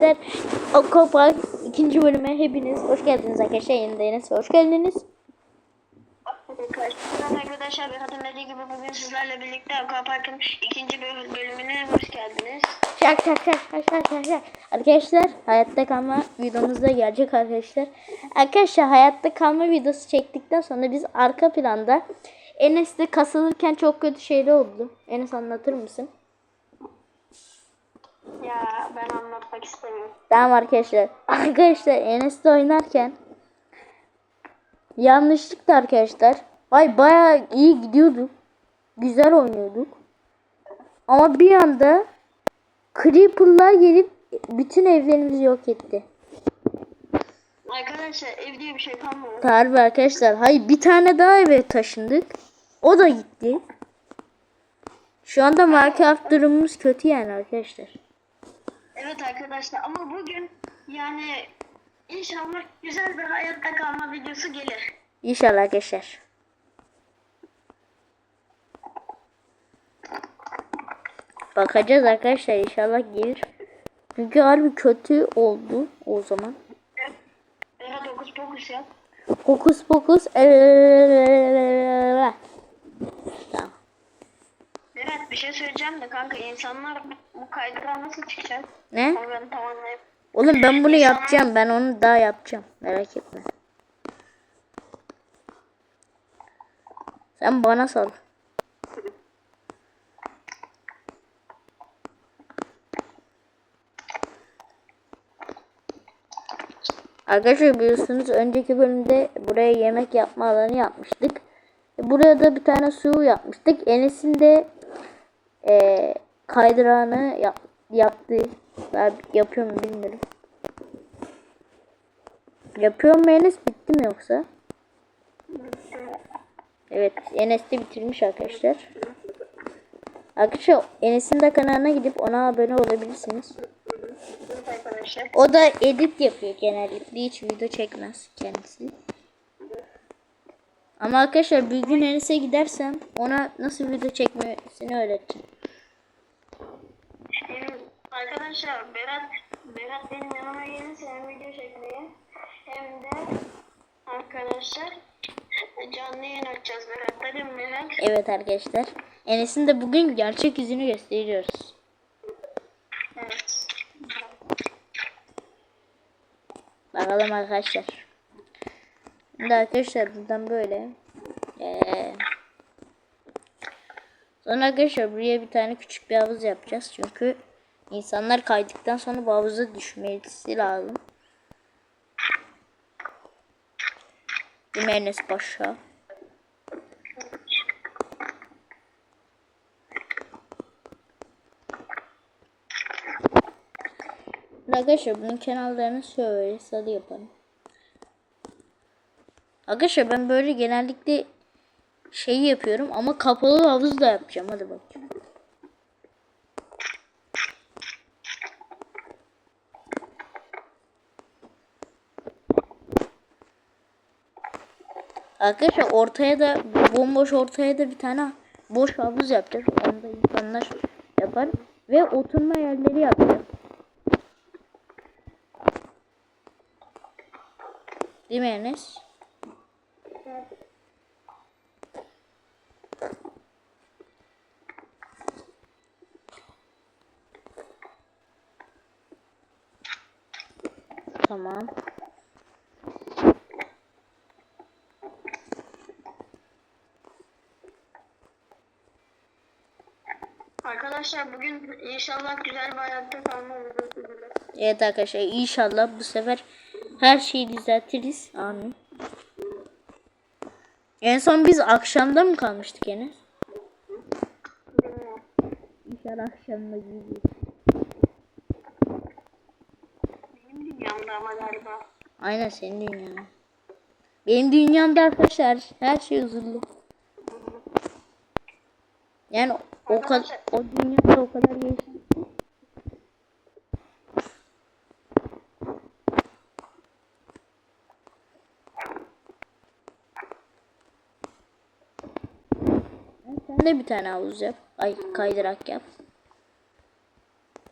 Arkadaşlar Okopark ikinci bölüme hepiniz hoş geldiniz arkadaşlar yenideniz hoş geldiniz. Merhaba arkadaşlar ben hatırladığı gibi bugün sizlerle birlikte Aquapark'ın ikinci böl- bölümüne hoş geldiniz. Şak şak şak şak şak şak şak. Arkadaşlar hayatta kalma videomuz da gelecek arkadaşlar. Arkadaşlar hayatta kalma videosu çektikten sonra biz arka planda Enes'te kasılırken çok kötü şeyler oldu. Enes anlatır mısın? Ya ben anlatmak istemiyorum. Tamam arkadaşlar. Arkadaşlar Enes'te oynarken yanlışlıkla arkadaşlar. Ay bayağı iyi gidiyorduk. Güzel oynuyorduk. Ama bir anda Creeper'lar gelip bütün evlerimizi yok etti. Arkadaşlar ev diye bir şey kalmadı. Harbi arkadaşlar. Hayır bir tane daha eve taşındık. O da gitti. Şu anda Minecraft durumumuz kötü yani arkadaşlar. Evet arkadaşlar ama bugün yani inşallah güzel bir hayatta kalma videosu gelir. İnşallah arkadaşlar. Bakacağız arkadaşlar inşallah gelir. Çünkü harbi kötü oldu o zaman. Berat dokuz pokus yap. Hokus pokus. Tamam. Berat bir şey söyleyeceğim de kanka insanlar bu- kaydıran nasıl çıkacak? Ne? Onu ben tamamlayayım. Oğlum ben bunu yapacağım. Ben onu daha yapacağım. Merak etme. Sen bana sal. Arkadaşlar biliyorsunuz önceki bölümde buraya yemek yapma alanı yapmıştık. Buraya da bir tane su yapmıştık. Enes'in de eee kaydırağını yap, yaptı. Daha yapıyor mu bilmiyorum. Yapıyor mu Enes bitti mi yoksa? Evet Enes de bitirmiş arkadaşlar. Arkadaşlar Enes'in de kanalına gidip ona abone olabilirsiniz. O da edit yapıyor genellikle. Hiç video çekmez kendisi. Ama arkadaşlar bir gün Enes'e gidersem ona nasıl video çekmesini öğreteceğim. Benim, arkadaşlar Berat Berat benim yanıma gelirse hem video çekmeye hem de arkadaşlar canlı yayın açacağız Berat. Değil mi Berat? Evet arkadaşlar. Enes'in de bugün gerçek yüzünü gösteriyoruz. Evet. Bakalım arkadaşlar. Şimdi arkadaşlar buradan böyle. Ee, sonra arkadaşlar buraya bir tane küçük bir havuz yapacağız. Çünkü insanlar kaydıktan sonra bu havuza düşmesi lazım. Enes Paşa? Arkadaşlar bunun kenarlarını şöyle sarı yapalım. Arkadaşlar ben böyle genellikle şeyi yapıyorum ama kapalı havuz da yapacağım. Hadi bakayım. Arkadaşlar ortaya da bomboş ortaya da bir tane boş havuz yapacağız. Onu da insanlar yapar. Ve oturma yerleri yapacağız. Değil mi Enes? Tamam. Arkadaşlar bugün inşallah güzel bir hayatta kalma. Evet arkadaşlar inşallah bu sefer her şeyi düzeltiriz. Amin. En son biz akşamda mı kalmıştık Enes? İnşallah akşamda gidiyoruz. Benim dünyamda ama galiba. Aynen senin dünyan. Benim dünyamda arkadaşlar her şey huzurlu. Yani o kadar o dünyada o kadar ki. Sen de bir tane havuz yap. Ay kaydırak yap.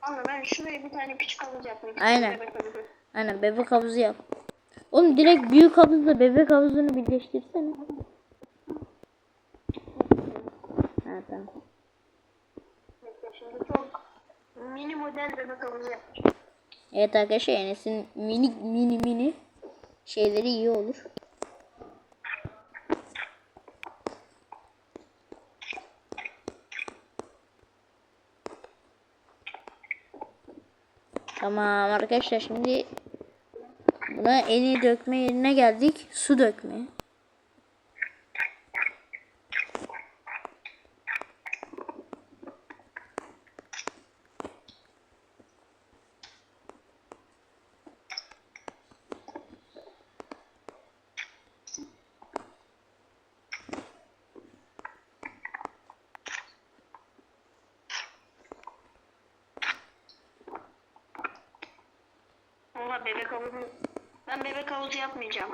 Ama ben şuraya bir tane küçük havuz yapmak Aynen. İstiyorum. bebek havuzu. Aynen bebek havuzu yap. Oğlum direkt büyük havuzla bebek havuzunu birleştirsene. Ha tamam. Mesela Şimdi çok mini model bebek havuzu yapacağım. Evet arkadaşlar Enes'in mini mini mini şeyleri iyi olur. Tamam arkadaşlar şimdi buna en iyi dökme yerine geldik. Su dökme. Valla bebek havuzu. Ben bebek havuzu yapmayacağım.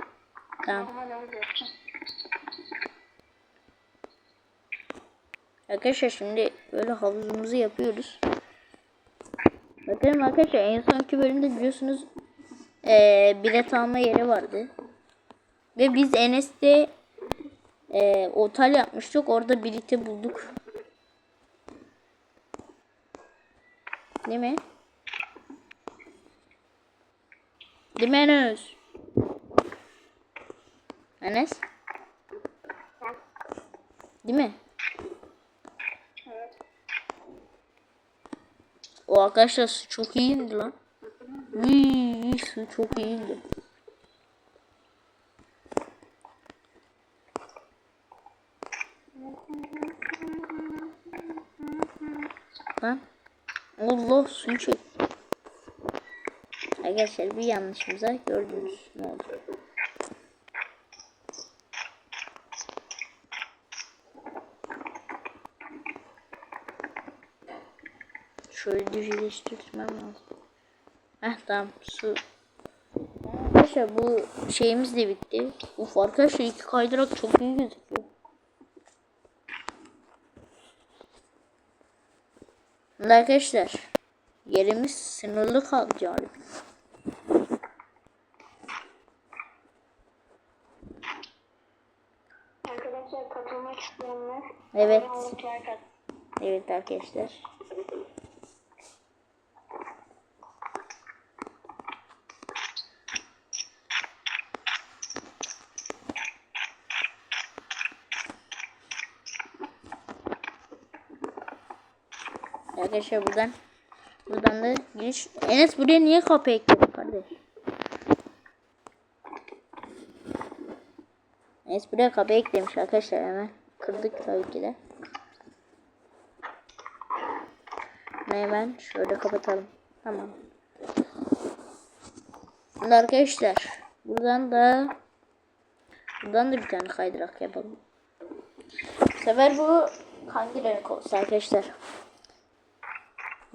Tamam. Normal havuz yapacağım. Arkadaşlar şimdi böyle havuzumuzu yapıyoruz. Bakın arkadaşlar en sonki bölümde biliyorsunuz eee bilet alma yeri vardı. Ve biz Enes'te eee otel yapmıştık. Orada birlikte bulduk. Değil mi? Değil mi Enes? Enes? Değil mi? Evet. O arkadaşlar su çok iyiydi lan. Vii, su çok iyiydi. Lan. Allah suyu çek. Arkadaşlar bir yanlışımıza gördünüz ne oldu. Şöyle düzleştirmem lazım. Heh tamam su. Arkadaşlar bu şeyimiz de bitti. Uf arkadaşlar iki kaydırak çok iyi gözüküyor. Şimdi arkadaşlar yerimiz sınırlı kaldı galiba. Arkadaşlar katılmak isteyenler. Evet. Evet arkadaşlar. Arkadaşlar buradan buradan da giriş. Enes buraya niye kapı ekledin kardeş? Enes buraya kapı eklemiş arkadaşlar hemen. Kırdık tabii ki de. Hemen şöyle kapatalım. Tamam. Şimdi arkadaşlar buradan da buradan da bir tane kaydırak yapalım. Bu sefer bu hangi renk olsa arkadaşlar?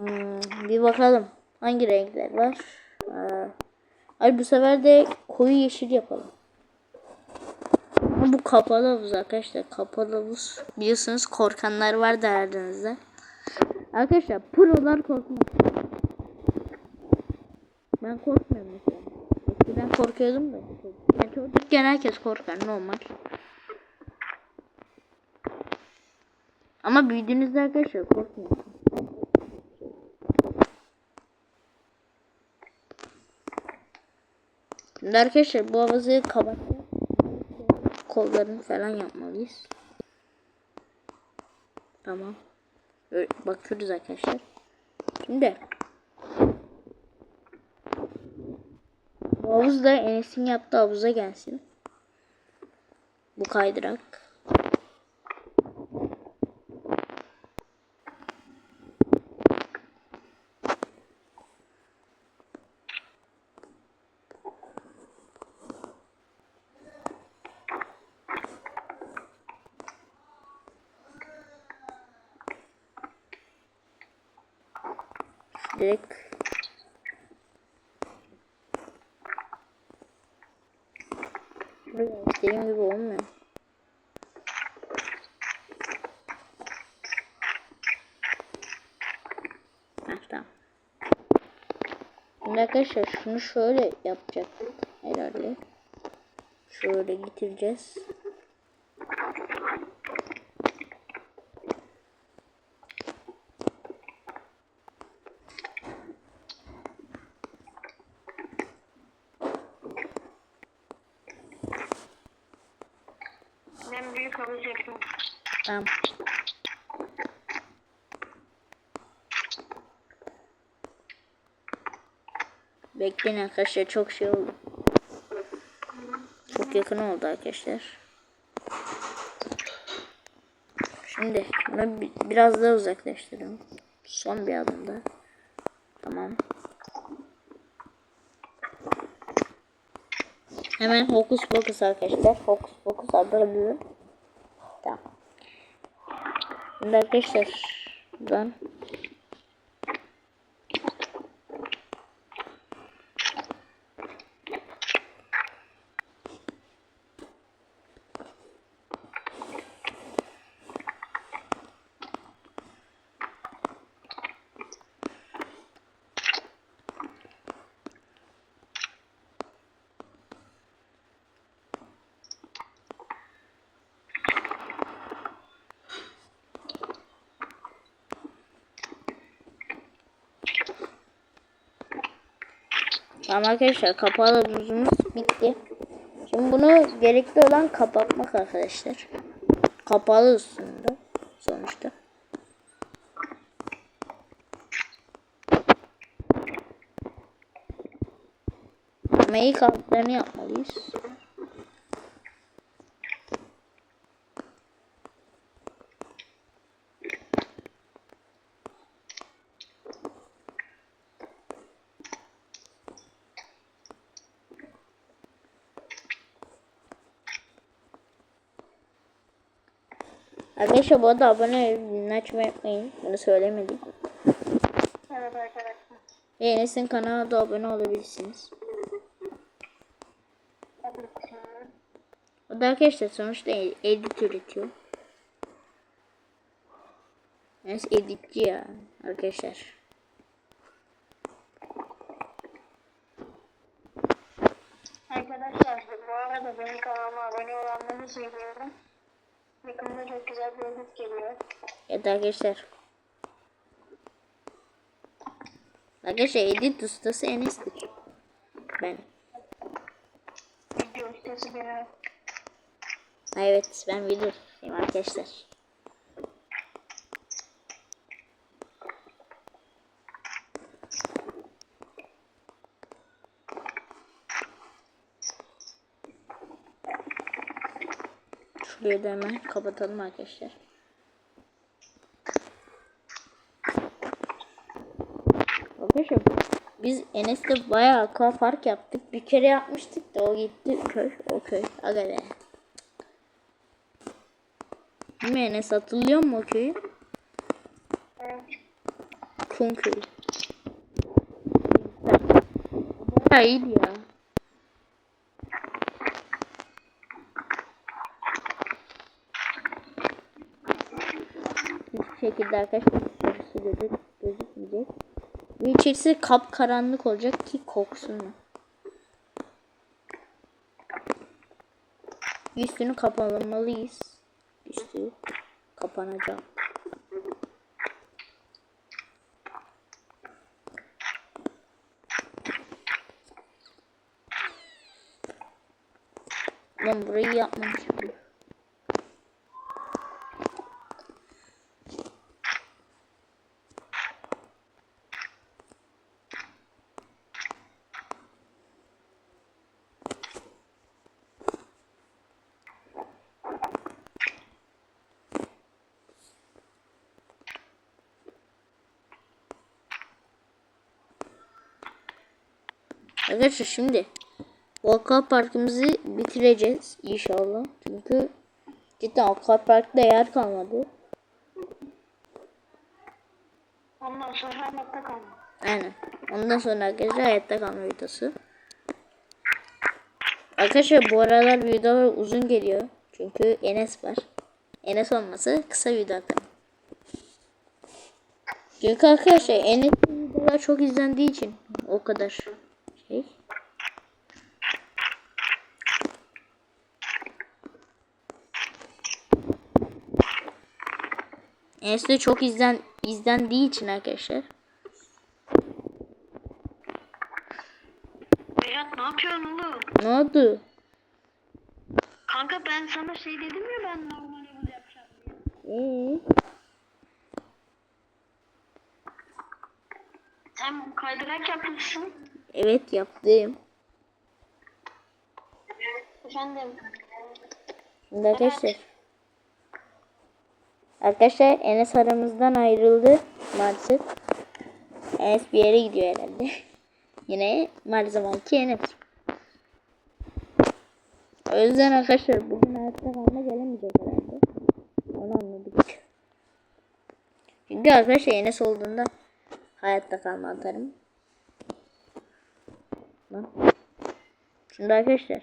Hmm, bir bakalım hangi renkler var. Aa, ay bu sefer de koyu yeşil yapalım. Ama bu kapalı havuz arkadaşlar. Kapalı havuz. Biliyorsunuz korkanlar var aranızda. Arkadaşlar prolar korkmaz. Ben korkmuyorum mesela. Eskiden korkuyordum da. Yani çocukken herkes korkar normal. Ama büyüdüğünüzde arkadaşlar korkmuyorsun. Şimdi arkadaşlar bu havuzu kapatacağız. Kollarını falan yapmalıyız. Tamam. Bakıyoruz arkadaşlar. Şimdi bu havuz da Enes'in yaptığı havuza gelsin. Bu kaydırak. Direkt Buraya istediğim gibi olmuyor. Heh, arkadaşlar şunu şöyle yapacaktık herhalde. Şöyle getireceğiz. Tamam. Bekleyin arkadaşlar çok şey oldu. Çok yakın oldu arkadaşlar. Şimdi bunu bi- biraz daha uzaklaştıralım. Son bir adım daha. Tamam. Hemen hokus pokus arkadaşlar. Hokus pokus adını arkadaşlar buradan Tamam arkadaşlar kapalı buzumuz bitti. Şimdi bunu gerekli olan kapatmak arkadaşlar. Kapalı üstünde sonuçta. Ama ilk altlarını yapmalıyız. Arkadaşlar bu arada abone açmayı unutmayın. Bunu söylemedik. Evet arkadaşlar. Ve Enes'in kanalına da abone olabilirsiniz. O da arkadaşlar sonuçta ed- edit üretiyor. Enes editçi ya arkadaşlar. Arkadaşlar bu arada benim kanalıma abone olanları söylüyorum. Yakında çok güzel bir edit geliyor. Evet arkadaşlar. Arkadaşlar edit ustası Enes'tir. Ben. Video ustası benim. Evet ben videodayım arkadaşlar. Şurayı da hemen kapatalım arkadaşlar. Arkadaşlar biz Enes'le bayağı aqua park yaptık. Bir kere yapmıştık da o gitti köy. O köy. Aga be. Değil mi Enes hatırlıyor mu o köyü? Evet. Kum köyü. Bayağı iyiydi ya. Şekilde arkadaşlar dışarısı gözük, gözükmeyecek. Ve içerisi kap karanlık olacak ki koksun. Üstünü kapamalıyız. Üstü kapanacak. Lan burayı yapmamışım. Arkadaşlar şimdi aqua parkımızı bitireceğiz inşallah. Çünkü cidden aqua parkta yer kalmadı. Ondan sonra hayatta kaldım. Aynen. Ondan sonra arkadaşlar hayatta kalma videosu. Arkadaşlar bu aralar videolar uzun geliyor. Çünkü Enes var. Enes olmasa kısa video atarım. Çünkü arkadaşlar Enes'in videolar çok izlendiği için o kadar şey. Enes de çok izlen izlendiği için arkadaşlar. Berat ne yapıyorsun oğlum? Ne oldu? Kanka ben sana şey dedim ya ben normal yol yapacağım diye. Ee, Sen kaydırak yapmışsın. Evet yaptım. Efendim. Şimdi arkadaşlar. Arkadaşlar Enes aramızdan ayrıldı maalesef. Enes bir yere gidiyor herhalde. Yine her zamanki Enes. O yüzden arkadaşlar bugün hayatta kalma gelemeyecek herhalde. Onu anladık. Çünkü arkadaşlar Enes olduğunda hayatta kalma atarım. Lan. Şimdi arkadaşlar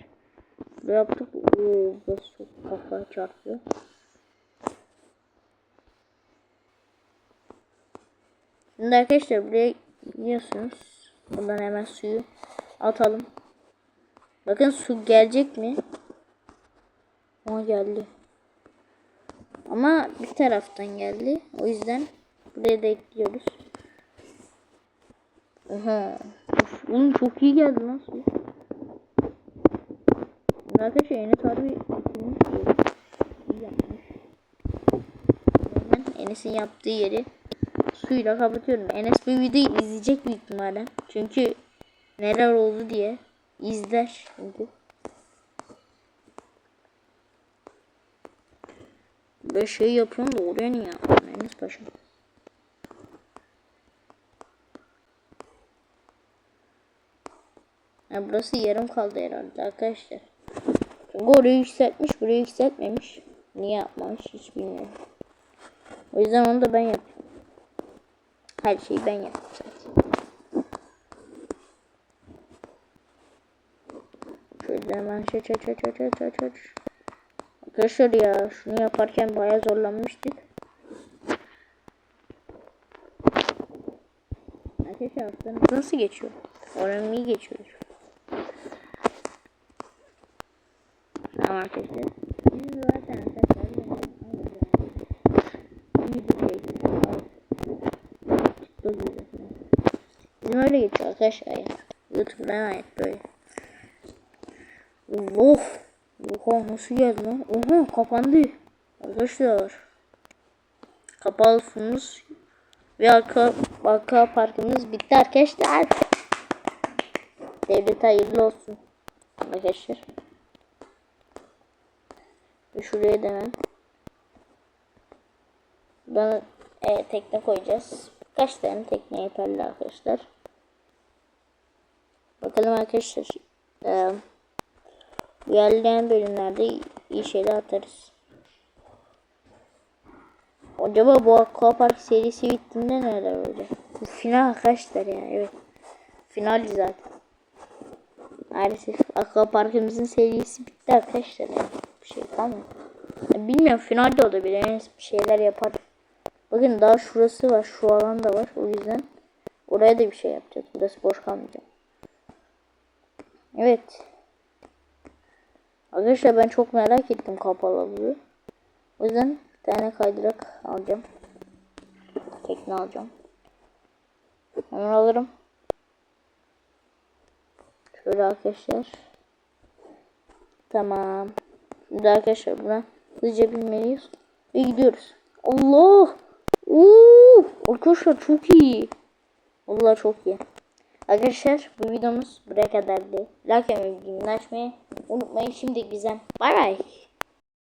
ne yaptık? Oo, burası çok kafa çarpıyor. Şimdi arkadaşlar buraya gidiyorsunuz. Buradan hemen suyu atalım. Bakın su gelecek mi? Ama geldi. Ama bir taraftan geldi. O yüzden buraya da ekliyoruz. Oha. Oğlum çok iyi geldi. Şimdi Arkadaşlar Enes ikimiz iyi yapmış. Ben Enes'in yaptığı yeri suyla kapatıyorum. Enes bu videoyu izleyecek büyük ihtimalle. Çünkü neler oldu diye izler çünkü. Böyle şey yapıyorum da oraya niye Enes Paşa? Ya burası yarım kaldı herhalde arkadaşlar. Çünkü orayı yükseltmiş, burayı yükseltmemiş. Niye yapmamış hiç bilmiyorum. O yüzden onu da ben yapıyorum. Her şeyi ben zaten. Şöyle hemen aç aç aç aç aç aç. Arkadaşlar ya şunu yaparken bayağı zorlanmıştık. Arkadaşlar nasıl geçiyor? Oranım iyi geçiyor. Tamam arkadaşlar. Biz zaten arkadaşlar Bizim öyle geçiyor arkadaşlar ya. Youtube'dan ait böyle. Oh! Oha nasıl geldi lan? Oha kapandı. Arkadaşlar. Kapalı suyumuz ve arka, arka parkımız bitti arkadaşlar. Devlet hayırlı olsun. Arkadaşlar. Şuraya da hemen. Buradan e, tekne koyacağız. Kaç tane tekne yeterli arkadaşlar. Bakalım arkadaşlar. E, ilerleyen bölümlerde iyi şeyler atarız. Acaba bu Aquapark serisi bittiğinde neler olacak? Bu final arkadaşlar ya evet. Final zaten. Maalesef Aquapark'ımızın serisi bitti arkadaşlar ya. Bir şey. Ya bilmiyorum finalde olabilir. Yani bir şeyler yapar. Bakın daha şurası var. Şu alan da var. O yüzden oraya da bir şey yapacağız. Burası boş kalmayacak. Evet. Arkadaşlar ben çok merak ettim kapalı. O yüzden tane kaydırak alacağım. Tekne alacağım. Hemen alırım. Şöyle arkadaşlar. Tamam. Şimdi arkadaşlar buna hızlıca binmeliyiz. Ve gidiyoruz. Allah! Oo! Arkadaşlar çok iyi. Allah çok iyi. Arkadaşlar bu videomuz buraya kadardı. Like ve bildirimleri açmayı unutmayın. Şimdi bizden bay bay.